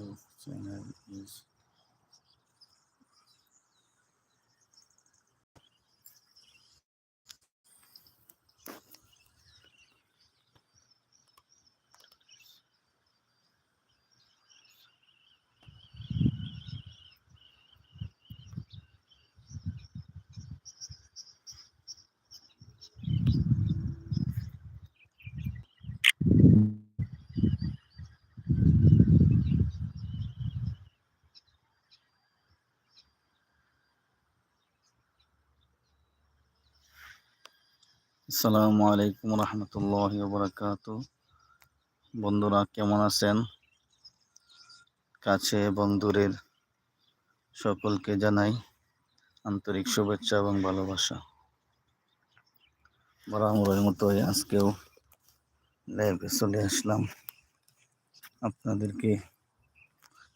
of thing that is আসসালামু আলাইকুম রহমতুল্লাহ বরকাত। বন্ধুরা, কেমন আছেন? কাছে এবং দূরের সকলকে জানাই আন্তরিক শুভেচ্ছা এবং ভালোবাসা। বরাবরের মতোই আজকেও লাইভে চলে আসলাম। আপনাদেরকে,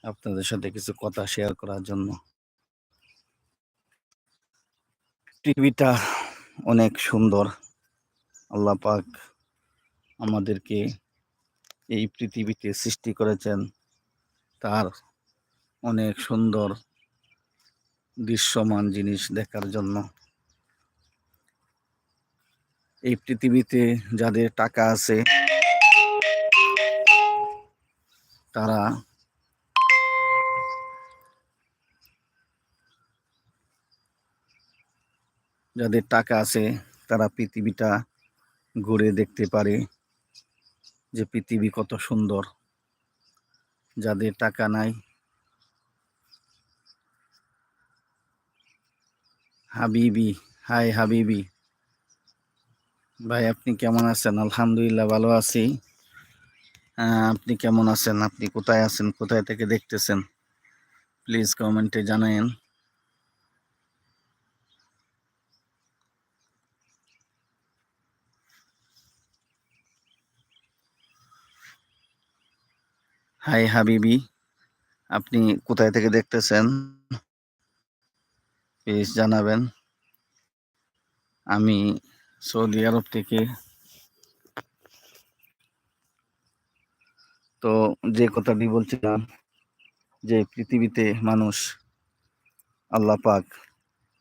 আপনাদের সাথে কিছু কথা শেয়ার করার জন্য। পৃথিবীটা অনেক সুন্দর। আল্লাহ পাক আমাদেরকে এই পৃথিবীতে সৃষ্টি করেছেন। তার অনেক সুন্দর দৃশ্যমান জিনিস দেখার জন্য। এই পৃথিবীতে যাদের টাকা আছে, তারা যাদের টাকা আছে, তারা পৃথিবীটা ঘুরে দেখতে পারে যে পৃথিবী কত সুন্দর। যাদের টাকা নাই, হাবিবি, হাই হাবিবি। ভাই, আপনি কেমন আছেন? আলহামদুলিল্লাহ, ভালো আছি। আপনি কেমন আছেন? আপনি কোথায় আছেন? কোথায় থেকে দেখতেছেন? প্লিজ কমেন্টে জানায়েন। হাই হাবিবি, আপনি কোথায় থেকে দেখতেছেন? প্লিজ জানাবেন। আমি সৌদি আরব থেকে। তো যে কথাটি বলছিলাম যে পৃথিবীতে মানুষ আল্লাহ পাক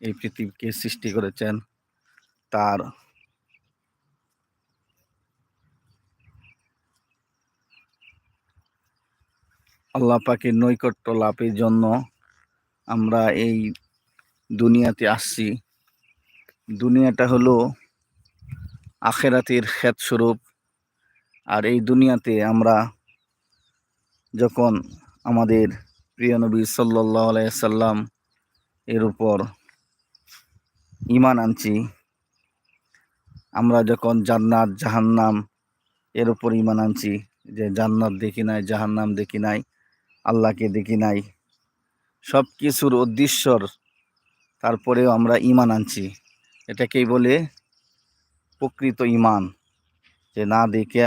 এই পৃথিবীকে সৃষ্টি করেছেন, তার আল্লাহ পাকের নৈকট্য লাভের জন্য আমরা এই দুনিয়াতে আসছি। দুনিয়াটা হলো আখেরাতের ক্ষেত স্বরূপ আর এই দুনিয়াতে আমরা যখন আমাদের প্রিয় নবী সাল্লাহ সাল্লাম এর উপর ইমান আনছি, আমরা যখন জান্নাত, জাহান্নাম এর উপর ইমান আনছি, যে জান্নাত দেখি নাই, জাহান্নাম দেখি নাই আল্লাহকে দেখি নাই। সব কিছুর উদ্দেশ্যর তারপরেও আমরা ইমান আনছি। এটাকেই বলে প্রকৃত ইমান যে না দেখে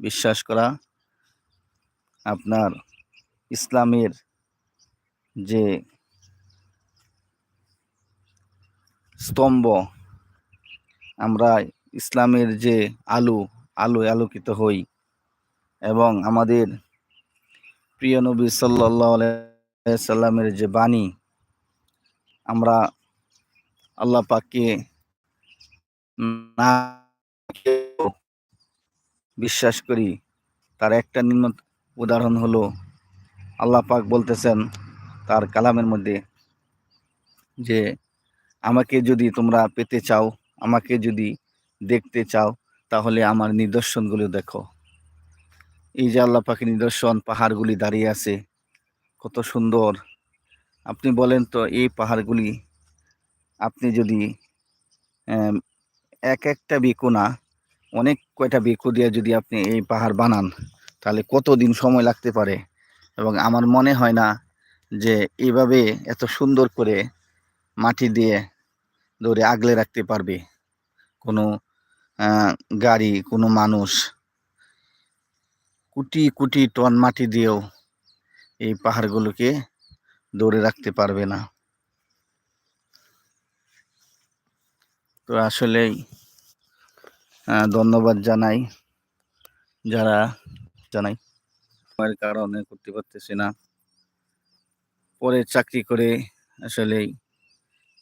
বিশ্বাস করা আপনার ইসলামের যে স্তম্ভ, আমরা ইসলামের যে আলো আলো আলোকিত হই এবং আমাদের প্রিয় নবী সাল্লাহ সাল্লামের যে বাণী, আমরা আল্লাহ পাককে না বিশ্বাস করি, তার একটা নিম্ন উদাহরণ হলো, আল্লাহ পাক বলতেছেন তার কালামের মধ্যে যে, আমাকে যদি তোমরা পেতে চাও, আমাকে যদি দেখতে চাও, তাহলে আমার নিদর্শনগুলো দেখো। এই যে আল্লাহ পাখির নিদর্শন, পাহাড়গুলি দাঁড়িয়ে আছে, কত সুন্দর। আপনি বলেন তো, এই পাহাড়গুলি আপনি যদি এক একটা বেকু না, অনেক কয়টা বেকু দিয়ে যদি আপনি এই পাহাড় বানান, তাহলে কতদিন সময় লাগতে পারে? এবং আমার মনে হয় না যে এইভাবে এত সুন্দর করে মাটি দিয়ে ধরে আগলে রাখতে পারবে কোনো গাড়ি, কোনো মানুষ। কোটি কোটি টন মাটি দিয়েও এই পাহাড়গুলোকে ধরে রাখতে পারবে না। তো আসলেই ধন্যবাদ জানাই। যারা, জানাই। সময়ের কারণে করতে পারতেছি না। পরে চাকরি করে আসলে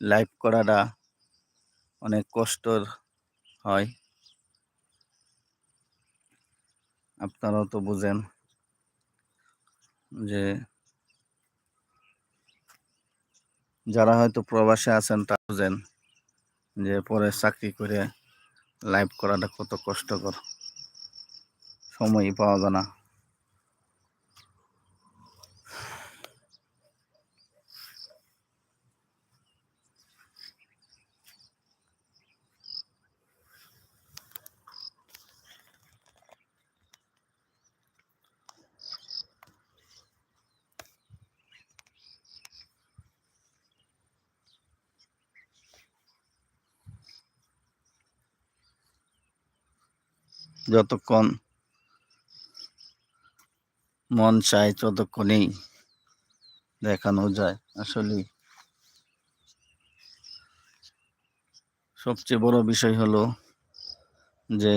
লাইভ করাটা অনেক কষ্টর হয়। আপনারাও তো বুঝেন যে যারা হয়তো প্রবাসে আছেন তা বুঝেন যে পরে চাকরি করে লাইভ করাটা কত কষ্টকর। সময়ই পাওয়া যায় না। যতক্ষণ মন চায় ততক্ষণেই দেখানো যায়। আসলে সবচেয়ে বড় বিষয় হলো যে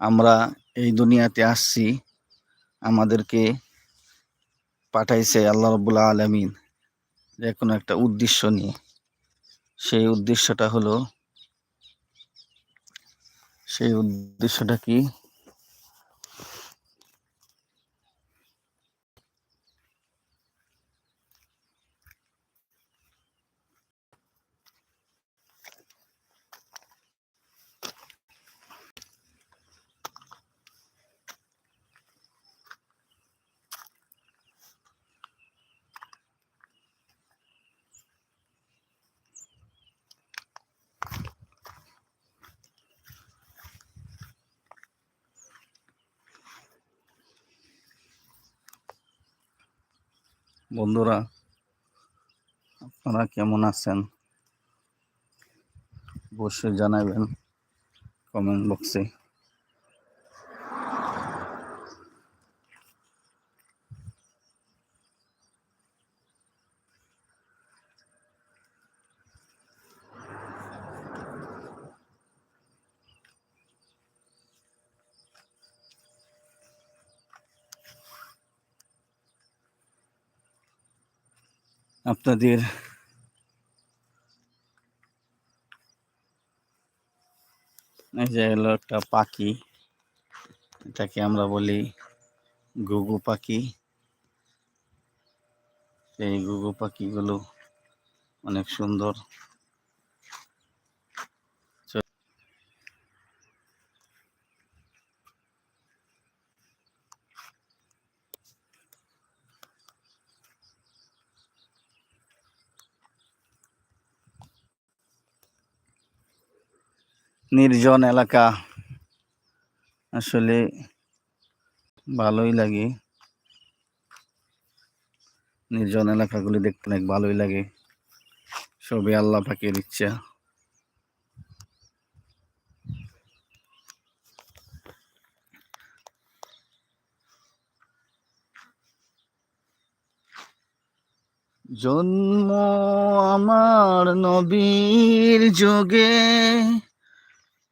আমরা এই দুনিয়াতে আসছি, আমাদেরকে পাঠাইছে আল্লাহ রবুল্লা আলমিন যে কোনো একটা উদ্দেশ্য নিয়ে। সেই উদ্দেশ্যটা হলো সেই উদ্দেশ্যটা কি? বন্ধুরা আপনারা কেমন আছেন? অবশ্যই জানাবেন কমেন্ট বক্সে। আপনাদের এই যে হলো একটা পাখি, এটাকে আমরা বলি গুগু পাখি। এই গুগু পাখিগুলো অনেক সুন্দর। নির্জন এলাকা। আসলে ভালোই লাগে। নির্জন এলাকাগুলি দেখতে অনেক ভালোই লাগে। সবই আল্লাহ পাকের ইচ্ছা। জন্ম আমার নবীর যোগে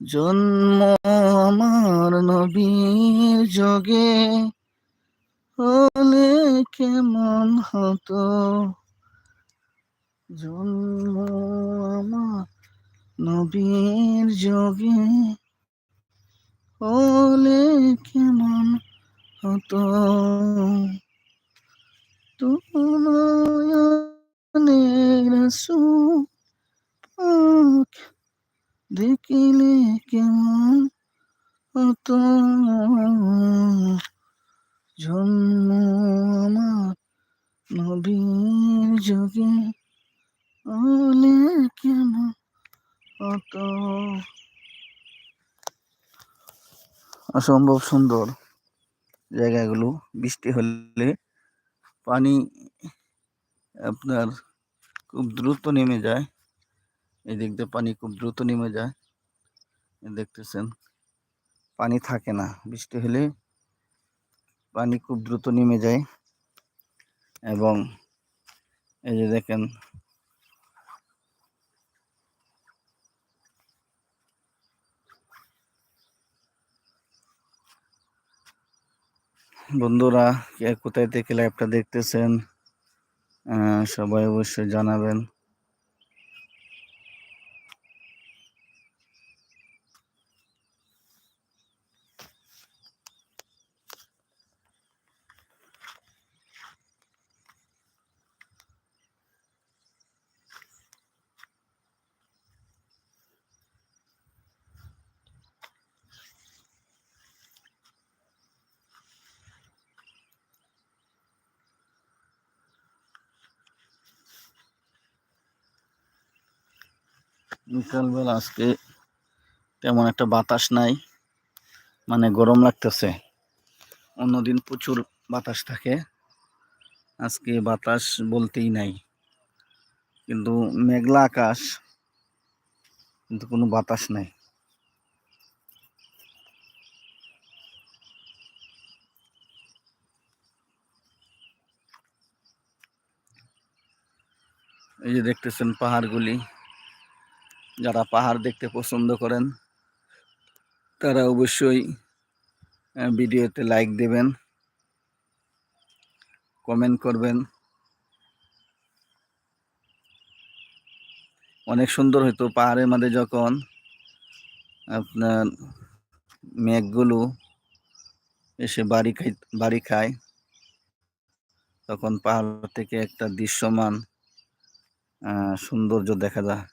জন্ম আমার নবীর যোগে হলে কেমন হতো? জন্ম আমার নবীর যোগে হলে কেমন হতো? তুনয়নের সুখ দেখিলে কেমন হতো জন্ম আমার নবীর যোগে হলে কেমন অত অসম্ভব সুন্দর জায়গাগুলো, বৃষ্টি হলে পানি আপনার খুব দ্রুত নেমে যায়। এই দিক দিয়ে পানি খুব দ্রুত নেমে যায়। দেখতেছেন, পানি থাকে না। বৃষ্টি হলে পানি খুব দ্রুত নেমে যায় এবং এই যে দেখেন, বন্ধুরা, কে কোথায় থেকে লাইভটা দেখতেছেন সবাই অবশ্যই জানাবেন। বিকালবেলা আজকে তেমন একটা বাতাস নাই মানে গরম লাগতেছে। অন্যদিন প্রচুর বাতাস থাকে। আজকে বাতাস বলতেই নাই, কিন্তু মেঘলা আকাশ, কিন্তু কোনো বাতাস নাই। এই যে দেখতেছেন পাহাড়গুলি। যারা পাহাড় দেখতে পছন্দ করেন, তারা অবশ্যই ভিডিওতে লাইক দেবেন কমেন্ট করবেন। অনেক সুন্দর হইতো পাহাড়ের মধ্যে যখন আপনার মেঘগুলো এসে বাড়ি খাই, বাড়ি খায়, তখন পাহাড় থেকে একটা দৃশ্যমান সৌন্দর্য দেখা যায়।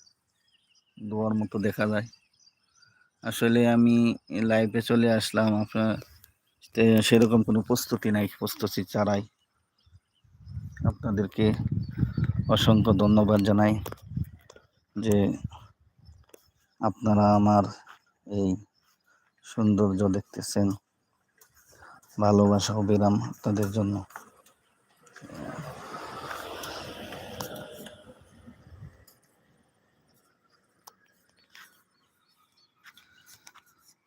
দোয়ার মতো দেখা যায়। আসলে আমি লাইভে চলে আসলাম, আপনার সেরকম কোনো প্রস্তুতি নাই, প্রস্তুতি ছাড়াই। আপনাদেরকে অসংখ্য ধন্যবাদ জানাই যে আপনারা আমার এই সৌন্দর্য দেখতেছেন। ভালোবাসা ও অবিরাম আপনাদের জন্য।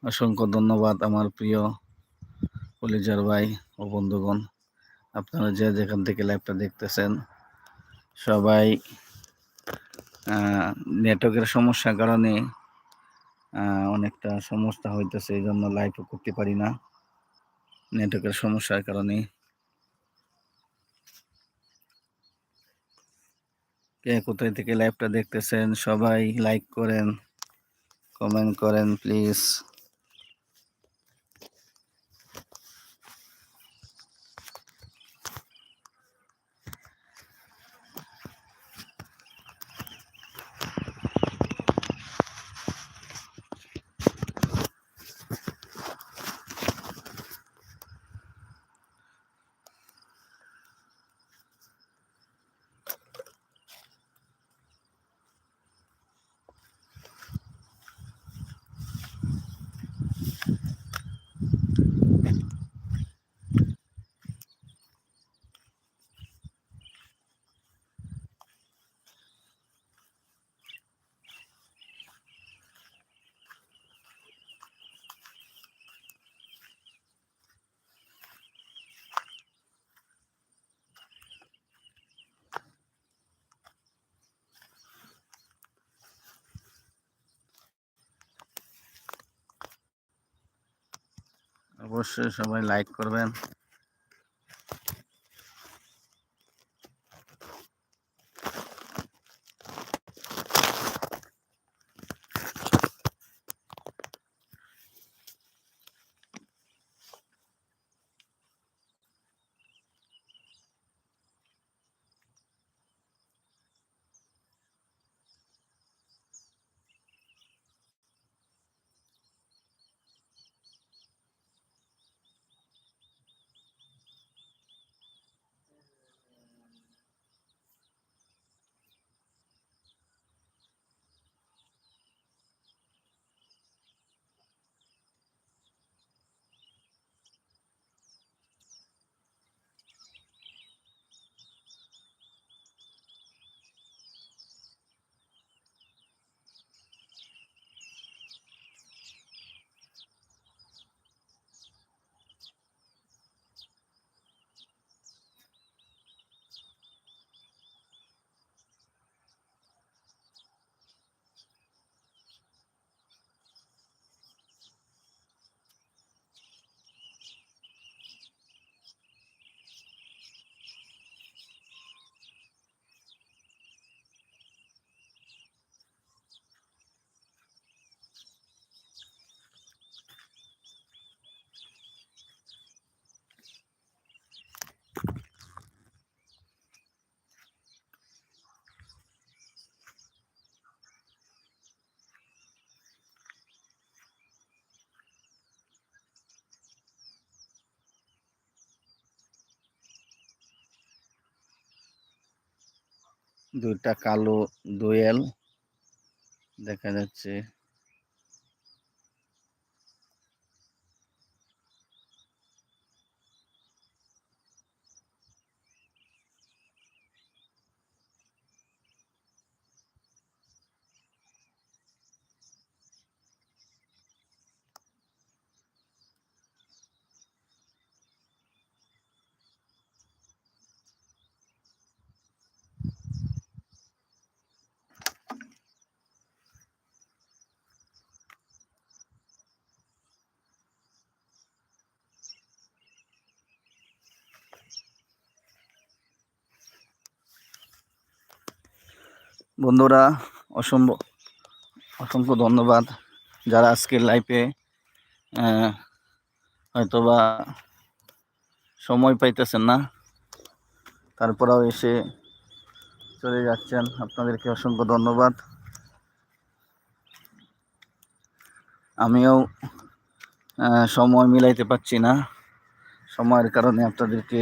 অসংখ্য ধন্যবাদ আমার প্রিয় কলিজার ভাই ও বন্ধুগণ। আপনারা যে যেখান থেকে লাইভটা দেখতেছেন, সবাই নেটওয়ার্কের সমস্যার কারণে অনেকটা সমস্যা হইতেছে এই জন্য লাইভও করতে পারি না। নেটওয়ার্কের সমস্যার কারণে। কে কোথায় থেকে লাইভটা দেখতেছেন, সবাই লাইক করেন কমেন্ট করেন প্লিজ অবশ্যই সবাই লাইক করবেন। দুইটা কালো দোয়েল দেখা যাচ্ছে। বন্ধুরা অসম্ভব অসংখ্য ধন্যবাদ যারা আজকের লাইফে হয়তোবা সময় পাইতেছেন না। তারপরেও এসে চলে যাচ্ছেন। আপনাদেরকে অসংখ্য ধন্যবাদ। আমিও সময় মিলাইতে পারছি না। সময়ের কারণে আপনাদেরকে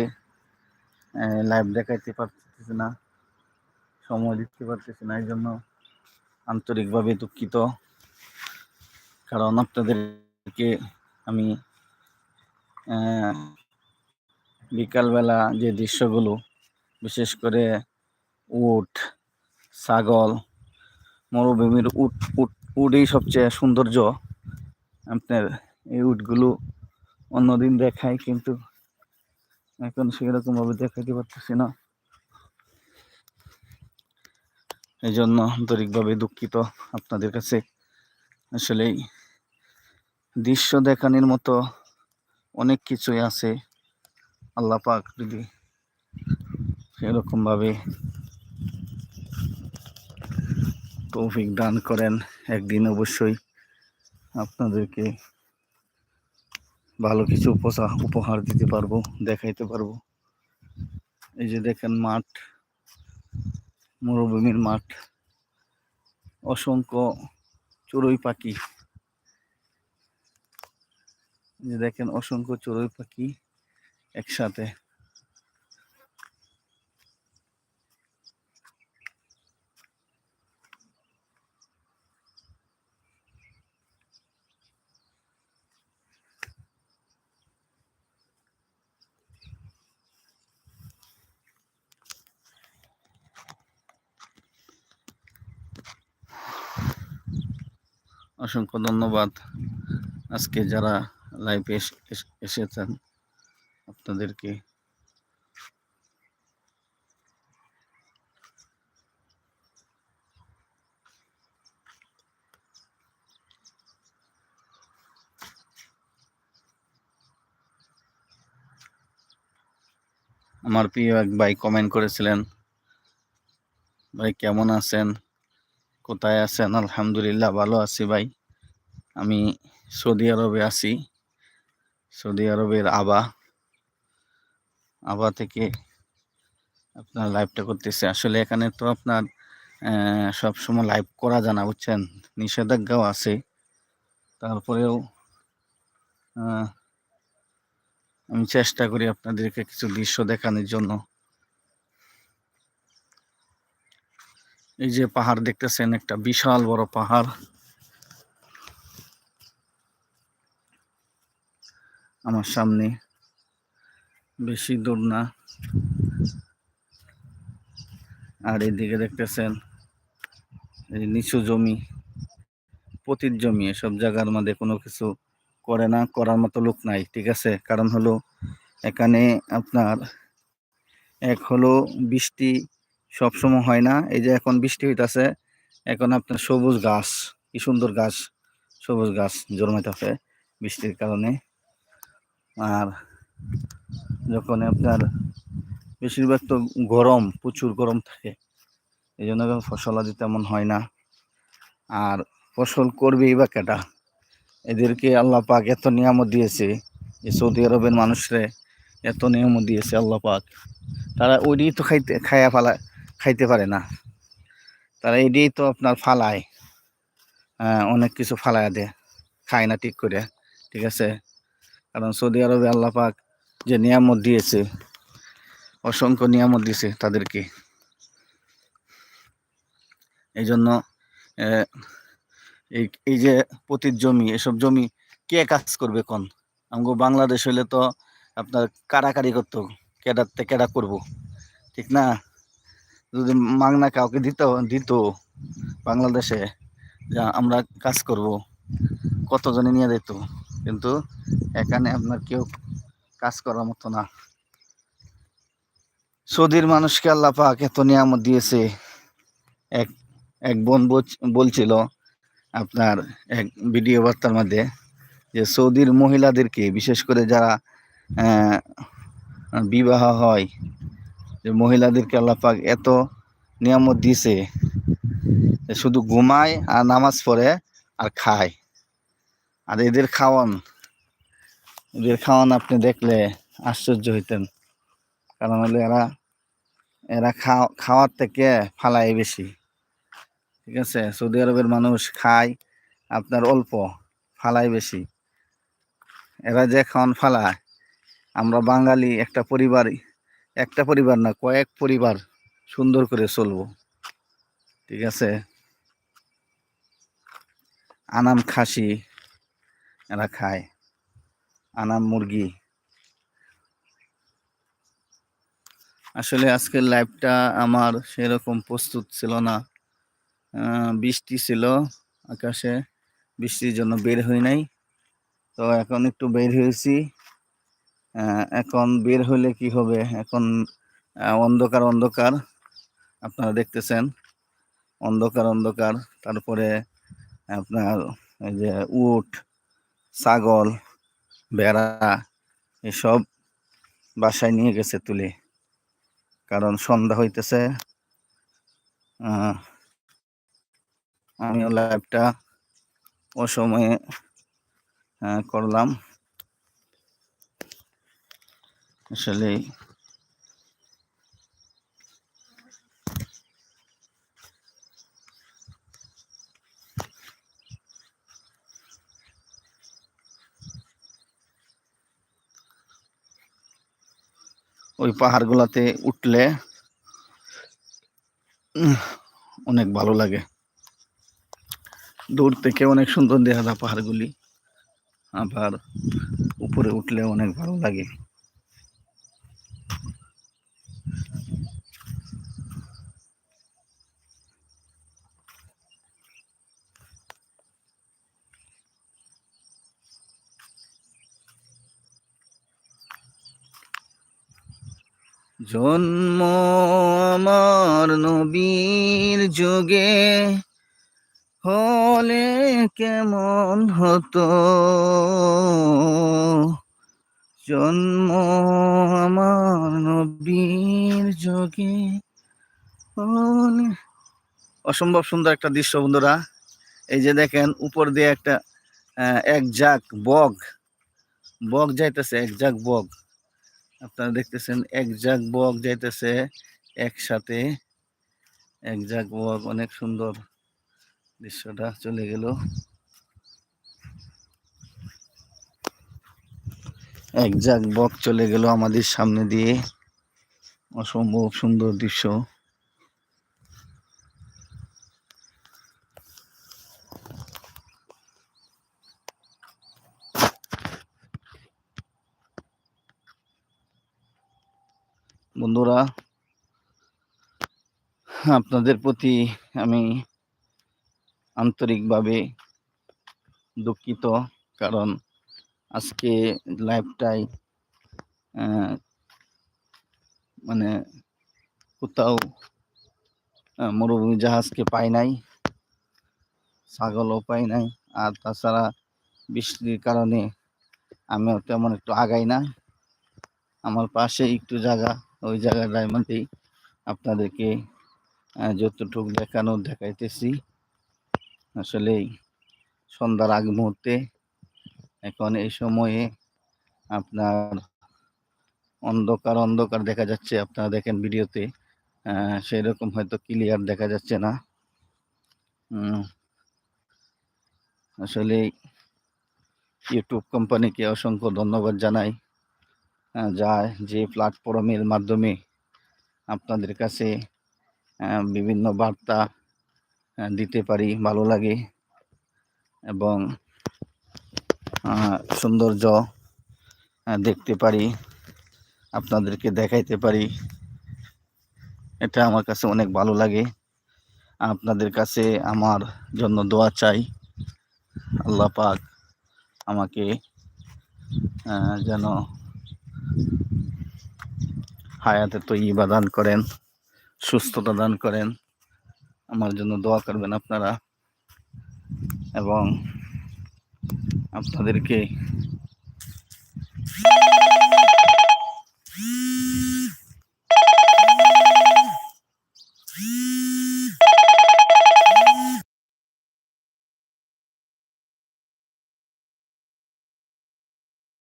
লাইভ দেখাইতে পারতেছি না। সময় দিতে পারতেছি না এই জন্য আন্তরিকভাবে দুঃখিত। কারণ আপনাদেরকে আমি বিকালবেলা যে দৃশ্যগুলো, বিশেষ করে উট, ছাগল, মরুভূমির উট উট, উটেই সবচেয়ে সৌন্দর্য। আপনার এই উটগুলো অন্যদিন দেখায়, কিন্তু এখন সেরকম ভাবে দেখাইতে পারতেছি না। এই জন্য আন্তরিকভাবে দুঃখিত আপনাদের কাছে। আসলেই দৃশ্য দেখানোর মতো অনেক কিছুই আছে। আল্লাহ পাক যদি সেরকম ভাবে তৌফিক দান করেন, একদিন অবশ্যই আপনাদেরকে ভালো কিছু উপসা, উপহার দিতে পারব, দেখাইতে পারব। এই যে দেখেন মাঠ। মরুভূমির মাঠ। অসংখ্য চড়ুই পাখি। যে দেখেন অসংখ্য চড়ুই পাখি একসাথে। অসংখ্য ধন্যবাদ। আজকে যারা লাইভে এসেছেন, আপনাদেরকে। আমার প্রিয় এক ভাই কমেন্ট করেছিলেন, ভাই, কেমন আছেন? কোথায় আছেন? আলহামদুলিল্লাহ, ভালো আছি ভাই। আমি সৌদি আরবে আছি। সৌদি আরবের আবা। আবা থেকে আপনার লাইভটা করতেছে। আসলে এখানে তো আপনার সব সময় লাইভ করা জানা বুঝছেন? নিষেধাজ্ঞাও আছে। তারপরেও আমি চেষ্টা করি আপনাদেরকে কিছু দৃশ্য দেখানোর জন্য। এই যে পাহাড় দেখতেছেন, একটা বিশাল বড় পাহাড়। আমার সামনে বেশি দূর না। আর এদিকে দেখতেছেন, এই নিচু জমি পতির জমি, এসব জায়গার মধ্যে কোনো কিছু করে না, করার মতো লোক নাই, ঠিক আছে? কারণ হলো, এখানে আপনার এক হলো বৃষ্টি সবসময় হয় না। এই যে এখন বৃষ্টি হইতাছে, এখন আপনার সবুজ গাছ, কি সুন্দর গাছ, সবুজ গাছ জন্মাইতেছে বৃষ্টির কারণে। আর যখন আপনার বেশিরভাগ তো গরম, প্রচুর গরম থাকে এই জন্য ফসল আদি তেমন হয় না। আর ফসল করবেই বা কেটা এদেরকে আল্লাহ পাক এত নিয়ামত দিয়েছে যে সৌদি আরবের মানুষরে এত নিয়ামত দিয়েছে আল্লাহ পাক। তারা ওইটাই তো খাইতে, খাইয়া ফালায়। খাইতে পারে না। তারা এটাই তো আপনার ফালায় অনেক কিছু ফালায় দেয়। খায় না ঠিক করে, ঠিক আছে? কারণ সৌদি আরবে আল্লাহ পাক যে নিয়ামত দিয়েছে, অসংখ্য নিয়ামত দিয়েছে তাদেরকে। এই জন্য এই এই যে পতির জমি, এসব জমি কে কাজ করবে কোন? আমগো বাংলাদেশ হইলে তো আপনার কারাকারি করতো কেডাতে কেডা করব? ঠিক না? যদি মাংনা কাউকে দিত দিত বাংলাদেশে, যা আমরা কাজ করব, কতজনে নিয়ে দিত কিন্তু এখানে আপনার কেউ কাজ করার মতো না। সৌদির মানুষকে আল্লাহ পাক এত নিয়ামত দিয়েছে। এক এক বোন বলছিল আপনার এক ভিডিও বার্তার মধ্যে যে সৌদির মহিলাদেরকে, বিশেষ করে যারা বিবাহ হয় যে মহিলাদেরকে আল্লাহ পাক এত নিয়ামত দিয়েছে শুধু ঘুমায় আর নামাজ পড়ে আর খায়। আর এদের খাওয়ান এদের খাওয়ান আপনি দেখলে আশ্চর্য হইতেন। কারণ হলো এরা এরা খাওয়া খাওয়ার থেকে ফালায় বেশি। ঠিক আছে? সৌদি আরবের মানুষ খায়, আপনার অল্প, ফালায় বেশি। এরা যে খাওয়ান ফালায়। আমরা বাঙালি একটা পরিবার একটা পরিবার না, কয়েক পরিবার সুন্দর করে চলবো। ঠিক আছে? আনাম খাসি এরা খায়, আনাম মুরগি। আসলে আজকের লাইভটা আমার সেরকম প্রস্তুত ছিল না। বৃষ্টি ছিল আকাশে, বৃষ্টির জন্য বের হই নাই। তো এখন একটু বের হয়েছি। এখন বের হলে কি হবে? এখন অন্ধকার অন্ধকার। আপনারা দেখতেছেন, অন্ধকার অন্ধকার। তারপরে আপনার এই যে উট, ছাগল বেড়া এসব বাসায় নিয়ে গেছে তুলে। কারণ সন্ধ্যা হইতেছে। আমিও লাইভটা অসময়ে করলাম। আসলে ওই পাহাড়গুলাতে উঠলে অনেক ভালো লাগে। দূর থেকে অনেক সুন্দর দেখা যায় পাহাড়গুলি, আবার উপরে উঠলে অনেক ভালো লাগে। জন্ম আমার নবীর যুগে হলে কেমন হতো? জন্ম আমার নবীর যোগে অসম্ভব সুন্দর একটা দৃশ্য বন্ধুরা। এই যে দেখেন, উপর দিয়ে একটা এক জাক বগ বগ যাইতেছে, এক জাক বগ আপনারা দেখতেছেন এক জাগ বক যাইতেছে একসাথে। এক জাগ বক, অনেক সুন্দর দৃশ্যটা চলে গেল। এক জাগ বক চলে গেল আমাদের সামনে দিয়ে। অসম্ভব সুন্দর দৃশ্য। বন্ধুরা, আপনাদের প্রতি আমি আন্তরিকভাবে দুঃখিত, কারণ আজকে লাইভটাই মানে কোথাও মরুভূমি জাহাজকে পাই নাই, ছাগলও পাই নাই, আর তাছাড়া বৃষ্টির কারণে আমিও তেমন একটু আগাই না। আমার পাশে একটু জায়গা ওই জায়গাটার মধ্যেই আপনাদেরকে যতটুকু দেখানো দেখাইতেছি, আসলে সন্ধ্যার আগ মুহূর্তে এখন এই সময়ে আপনার অন্ধকার অন্ধকার দেখা যাচ্ছে, আপনারা দেখেন ভিডিওতে সেই রকম হয়তো ক্লিয়ার দেখা যাচ্ছে না। আসলে ইউটিউব কোম্পানিকে অসংখ্য ধন্যবাদ জানাই। যা যে প্ল্যাটফর্মের মাধ্যমে আপনাদের কাছে বিভিন্ন বার্তা দিতে পারি, ভালো লাগে এবং সৌন্দর্য দেখতে পারি, আপনাদেরকে দেখাইতে পারি। এটা আমার কাছে অনেক ভালো লাগে। আপনাদের কাছে আমার জন্য দোয়া চাই। আল্লাহ পাক আমাকে যেন হায়াতে তৈবা দান করেন সুস্থতা দান করেন। আমার জন্য দোয়া করবেন আপনারা। এবং আপনাদেরকে